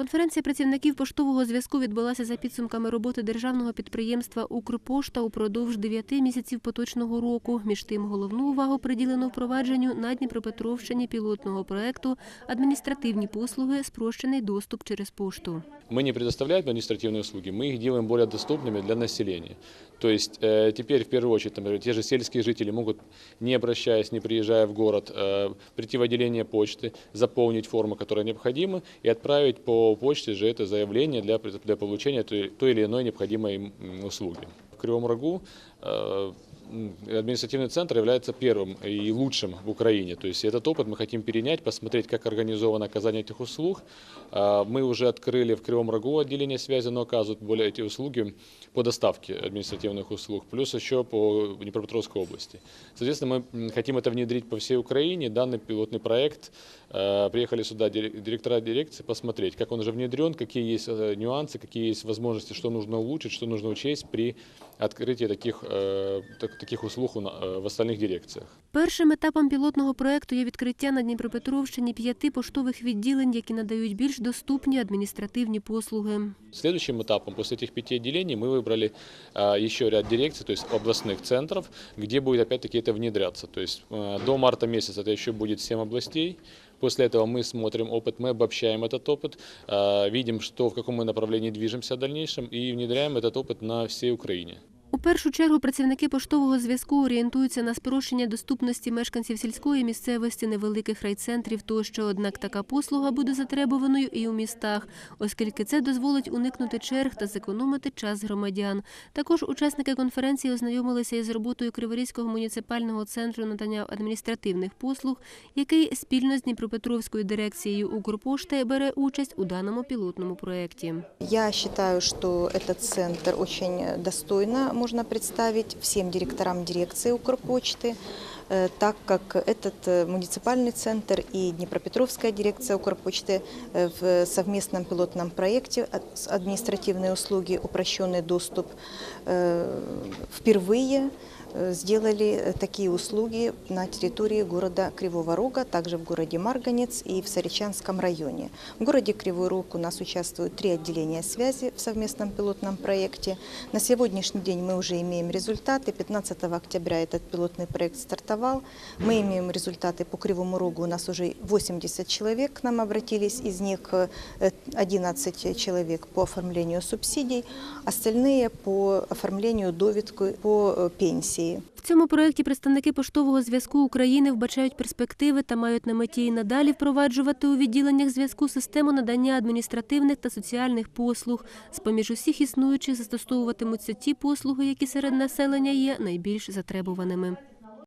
Конференція працівників поштового зв'язку відбулася за підсумками роботи державного підприємства Укрпошта упродовж дев'яти місяців поточного року. Між тим, головну увагу приділено впровадженню на Дніпропетровщині пілотного проекту адміністративні послуги, спрощений доступ через пошту. Мы не предоставляем административные услуги, мы их делаем более доступными для населения. То есть э, теперь в первую очередь например, те же сельские жители могут, не обращаясь, не приезжая в город, э, прийти в отделение почты, заполнить форму, которая необходима, и отправить по почте же это заявление для, для получения той, той или иной необходимой услуги. В Кривом Рогу э, административный центр является первым и лучшим в Украине. То есть этот опыт мы хотим перенять, посмотреть, как организовано оказание этих услуг. А, Мы уже открыли в Кривом Рогу отделение связи, но оказывают более эти услуги по доставке административных услуг, плюс еще по Днепропетровской области. Соответственно, мы хотим это внедрить по всей Украине. Данный пилотный проект, э, приехали сюда дирек- директора дирекции посмотреть, как он уже внедрен, какие есть э, нюансы, какие есть возможности, что нужно улучшить, что нужно учесть при открытии таких, э, таких услуг у на- э, в остальных дирекциях. Першим етапом пілотного проекту є відкриття на Дніпропетровщині п'яти поштових відділень, які надають більш доступні адміністративні послуги. Следующим этапом после этих пяти отделений мы выбрали а, еще ряд дирекций, то есть областных центров, где будет опять-таки это внедряться. То есть э, до марта месяца это еще будет 7 областей. После этого мы смотрим опыт, мы обобщаем этот опыт, а, видим, что в каком мы направлении движемся в дальнейшем и внедряем этот опыт на всей Украине. Першу чергу працівники поштового зв'язку орієнтуються на спрощення доступності мешканців сільської місцевості, невеликих райцентрів тощо. Однак така послуга буде затребуваною і у містах, оскільки це дозволить уникнути черг та зекономити час громадян. Також учасники конференції ознайомилися із роботою Криворізького муніципального центру надання адміністративних послуг, який спільно з Дніпропетровською дирекцією Укрпошти бере участь у даному пілотному проєкті. Я считаю, что этот центр очень достойно можно представить всем директорам дирекции Укрпочты, э, так как этот э, муниципальный центр и Днепропетровская дирекция Укрпочты э, в совместном пилотном проекте от- с административные услуги, упрощенный доступ э, впервые э, сделали э, такие услуги на территории города Кривого Рога, также в городе Марганец и в Саричанском районе. В городе Кривой Рог у нас участвуют три отделения связи в совместном пилотном проекте. На сегодняшний день мы уже имеем результаты. 15 октября этот пилотный проект стартовал. Мы имеем результаты по Кривому Рогу. У нас уже 80 человек к нам обратились, из них э, 11 человек по оформлению субсидий, остальные по оформлению довідки по э, пенсії. В цьому проєкті представники поштового зв'язку України вбачають перспективи та мають на меті і надалі впроваджувати у відділеннях зв'язку систему надання адміністративних та соціальних послуг. З-поміж усіх існуючих застосовуватимуться ті послуги, які серед населення є найбільш затребуваними.